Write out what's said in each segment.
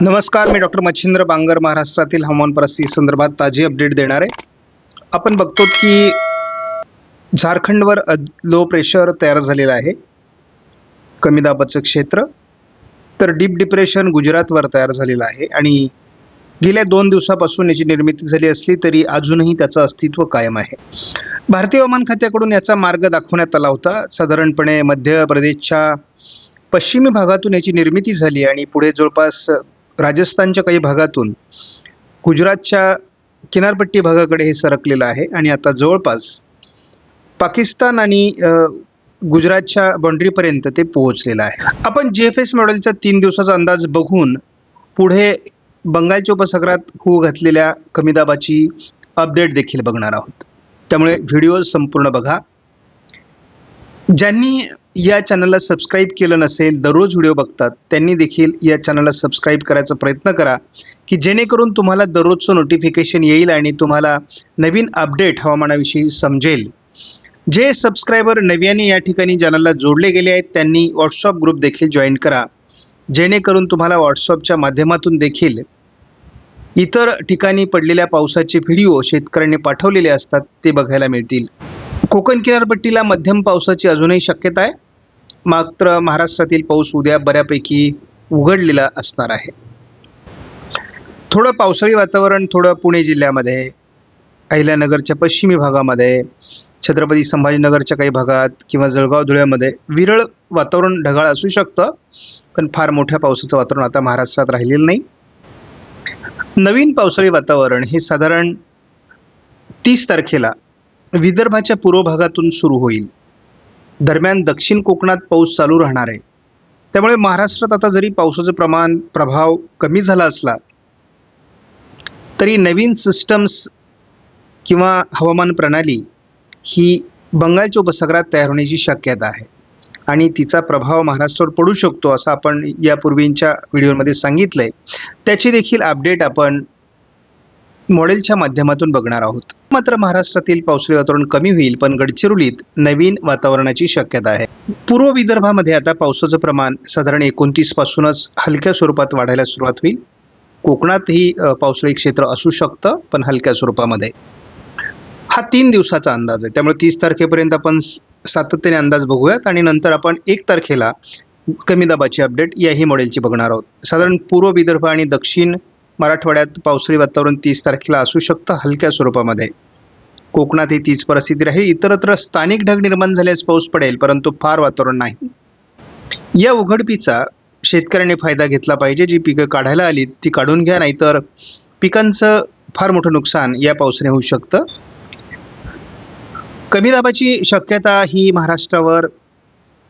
नमस्कार मी डॉक्टर मच्छिंद्र बांगर महाराष्ट्रातील हवामान परिस्थिती संदर्भात ताजी अपडेट देणार आहे. आपण बघतो की झारखंडवर लो प्रेशर तयार झालेलं आहे. कमी दाबाचं क्षेत्र. तर डीप डिप्रेशन गुजरातवर तयार झालेलं आहे आणि गेल्या दोन दिवसापासून याची निर्मिती झाली असली तरी अजूनही त्याचं अस्तित्व कायम आहे. भारतीय हवामान खात्याकडून याचा मार्ग दाखवण्यात आला होता. साधारणपणे मध्य प्रदेशच्या पश्चिमी भागातून याची निर्मिती झाली आणि पुढे जवळपास राजस्थानच्या काही भागातून गुजरातच्या किनारपट्टी भागाकडे हे सरकलेलं आहे आणि आता जवळपास पाकिस्तान आणि गुजरातच्या बाउंड्रीपर्यंत ते पोहोचलेलं आहे. आपण जी एफ एस मॉडेलचा तीन दिवसाचा अंदाज बघून पुढे बंगालच्या उपसागरात होऊ घातलेल्या कमी दाबाची अपडेट देखील बघणार आहोत. त्यामुळे व्हिडिओ संपूर्ण बघा. ज्यांनी या चॅनलला सबस्क्राईब केलं नसेल दररोज व्हिडिओ बघतात त्यांनी देखील या चॅनलला सबस्क्राईब करायचा प्रयत्न करा की जेणेकरून तुम्हाला दररोजचं नोटिफिकेशन येईल आणि तुम्हाला नवीन अपडेट हवामानाविषयी समजेल. जे सबस्क्रायबर नव्याने या ठिकाणी चॅनलला जोडले गेले आहेत त्यांनी व्हॉट्सअप ग्रुप देखील जॉईन करा. जेणेकरून तुम्हाला व्हॉट्सअपच्या माध्यमातून देखील इतर ठिकाणी पडलेल्या पावसाचे व्हिडिओ शेतकऱ्यांनी पाठवलेले असतात ते बघायला मिळतील. कोकण किनारपट्टीला मध्यम पावसाची अजूनही शक्यता आहे. मात्र महाराष्ट्रातील पाऊस उद्या बऱ्यापैकी उघडलेला असणार आहे. थोडं पावसाळी वातावरण थोडं पुणे जिल्ह्यामध्ये अहिल्यानगरच्या पश्चिमी भागामध्ये छत्रपती संभाजीनगरच्या काही भागात किंवा जळगाव धुळ्यामध्ये विरळ वातावरण ढगाळ असू शकतं पण फार मोठ्या पावसाचं वातावरण आता महाराष्ट्रात राहिलेलं नाही. नवीन पावसाळी वातावरण हे साधारण तीस तारखेला विदर्भाच्या पूर्व भागातून सुरू होईल. दरम्यान दक्षिण कोकणात पाऊस चालू राहणार आहे. त्यामुळे महाराष्ट्रात आता जरी पावसाचं प्रमाण प्रभाव कमी झाला असला तरी नवीन सिस्टम्स किंवा हवामान प्रणाली ही बंगालच्या उपसागरात तयार होण्याची शक्यता आहे. आणि तिचा प्रभाव महाराष्ट्रावर पडू शकतो असं आपण यापूर्वींच्या व्हिडिओमध्ये सांगितलं आहे त्याची देखील अपडेट आपण मॉडेलच्या माध्यमातून बघणार आहोत. मात्र महाराष्ट्रातील पावसाळी वातावरण कमी होईल पण गडचिरोलीत नवीन वातावरणाची शक्यता आहे. पूर्व विदर्भामध्ये आता पावसाचं प्रमाण साधारण एकोणतीस पासूनच हलक्या स्वरूपात वाढायला सुरुवात होईल. कोकणातही पावसाळी क्षेत्र असू शकतं पण हलक्या स्वरूपामध्ये. हा तीन दिवसाचा अंदाज आहे. त्यामुळे तीस तारखेपर्यंत आपण सातत्याने अंदाज बघूयात आणि नंतर आपण एक तारखेला कमी दाबाची अपडेट याही मॉडेलची बघणार आहोत. साधारण पूर्व विदर्भ आणि दक्षिण मराठवाड्यात पावसाळी वातावरण तीस तारखेला असू शकतं हलक्या स्वरूपामध्ये. कोकणातही तीच परिस्थिती राहील. इतरत्र स्थानिक ढग निर्माण झाल्यास पाऊस पडेल परंतु फार वातावरण नाही. या उघडपीचा शेतकऱ्यांनी फायदा घेतला पाहिजे. जी पिकं काढायला आली ती काढून घ्या नाहीतर पिकांचं फार मोठं नुकसान या पावसाने होऊ शकतं. कमी दाबाची शक्यता ही महाराष्ट्रावर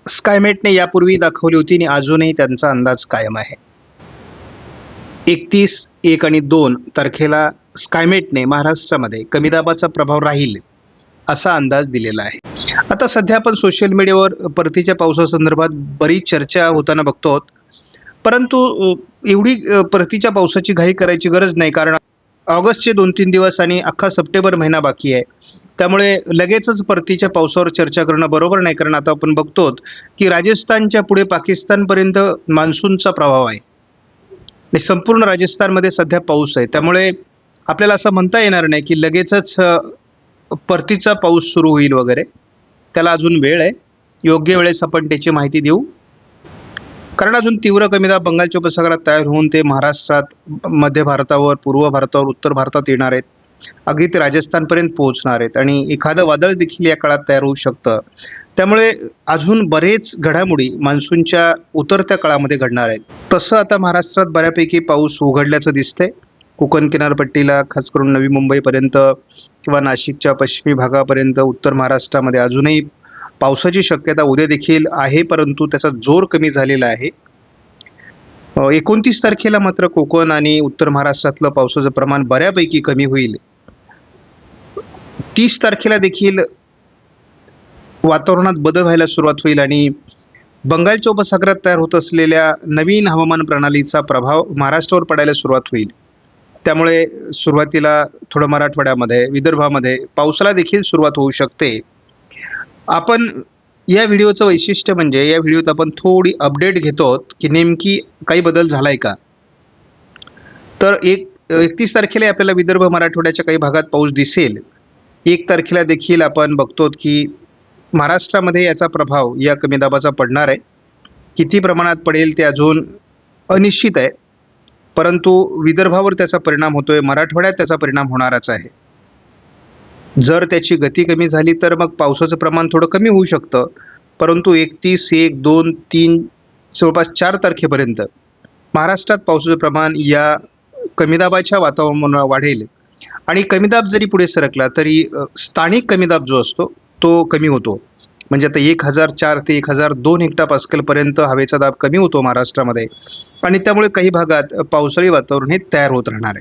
स्कायमेटने यापूर्वी दाखवली होती आणि अजूनही त्यांचा अंदाज कायम आहे. एकतीस एक आणि दोन तारखेला स्कायमेटने महाराष्ट्रामध्ये कमी दाबाचा प्रभाव राहील असा अंदाज दिलेला आहे. आता सध्या आपण सोशल मीडियावर परतीच्या पावसासंदर्भात बरीच चर्चा होताना बघतो आहोत. परंतु एवढी परतीच्या पावसाची घाई करायची गरज नाही कारण ऑगस्टचे दोन तीन दिवस आणि अख्खा सप्टेंबर महिना बाकी आहे. त्यामुळे लगेचच परतीच्या पावसावर चर्चा करणं बरोबर नाही कारण आता आपण बघतो की राजस्थानच्या पुढे पाकिस्तानपर्यंत मान्सूनचा प्रभाव आहे. आणि संपूर्ण राजस्थानमध्ये सध्या पाऊस आहे. त्यामुळे आपल्याला असं म्हणता येणार नाही की लगेचच परतीचा पाऊस सुरू होईल वगैरे. त्याला अजून वेळ आहे. योग्य वेळेस आपण त्याची माहिती देऊ. कारण अजून तीव्र कमी दाब बंगालच्या उपसागरात तयार होऊन ते महाराष्ट्रात मध्य भारतावर पूर्व भारतावर उत्तर भारतात येणार आहेत. अगदी ते राजस्थानपर्यंत पोहोचणार आहेत. आणि एखादं वादळ देखील या काळात तयार होऊ शकतं. त्यामुळे अजून बरेच घडामोडी मान्सूनच्या उतरत्या काळामध्ये घडणार आहेत. तसं आता महाराष्ट्रात बऱ्यापैकी पाऊस उघडल्याचं दिसतंय. कोकण किनारपट्टीला खास करून नवी मुंबईपर्यंत किंवा नाशिकच्या पश्चिमी भागापर्यंत उत्तर महाराष्ट्रामध्ये अजूनही पावसाची शक्यता उद्या देखील आहे परंतु त्याचा जोर कमी झालेला आहे. एकोणतीस तारखेला मात्र कोकण आणि उत्तर महाराष्ट्रातलं पावसाचं प्रमाण बऱ्यापैकी कमी होईल. तीस तारखेला देखील वातावरणात बदल व्हायला सुरुवात होईल आणि बंगालच्या उपसागरात तयार होत असलेल्या नवीन हवामान प्रणालीचा प्रभाव महाराष्ट्रावर पडायला सुरुवात होईल. त्यामुळे सुरुवातीला थोडं मराठवाड्यामध्ये विदर्भामध्ये पावसाला देखील सुरुवात होऊ शकते. आपण या व्हिडिओचं वैशिष्ट्य म्हणजे या व्हिडिओत आपण थोडी अपडेट घेतो आहोत की नेमकी काही बदल झाला आहे का? तर एक एकतीस तारखेला आपल्याला विदर्भ मराठवाड्याच्या काही भागात पाऊस दिसेल. एक तारखेला देखील आपण बघतो की महाराष्ट्रामध्ये याचा प्रभाव या कमी दाबाचा पडणार आहे. किती प्रमाणात पडेल ते अजून अनिश्चित आहे. परंतु विदर्भावर त्याचा परिणाम होतोय मराठवाड्यात त्याचा परिणाम होणारच आहे. जर त्याची गती कमी झाली तर मग पावसाचं प्रमाण थोडं कमी होऊ शकतं. परंतु एकतीस एक दोन तीन जवळपास चार तारखेपर्यंत महाराष्ट्रात पावसाचं प्रमाण या कमीदाबाच्या वातावरणामुळे वाढेल. आणि कमीदाब जरी पुढे सरकला तरी स्थानिक कमीदाब जो असतो तो कमी होतो. म्हणजे आता एक हजार चार ते एक हजार दोन हेक्टा पास्कलपर्यंत हवेचा दाब कमी होतो महाराष्ट्रामध्ये. आणि त्यामुळे काही भागात पावसाळी वातावरण हे तयार होत राहणार आहे.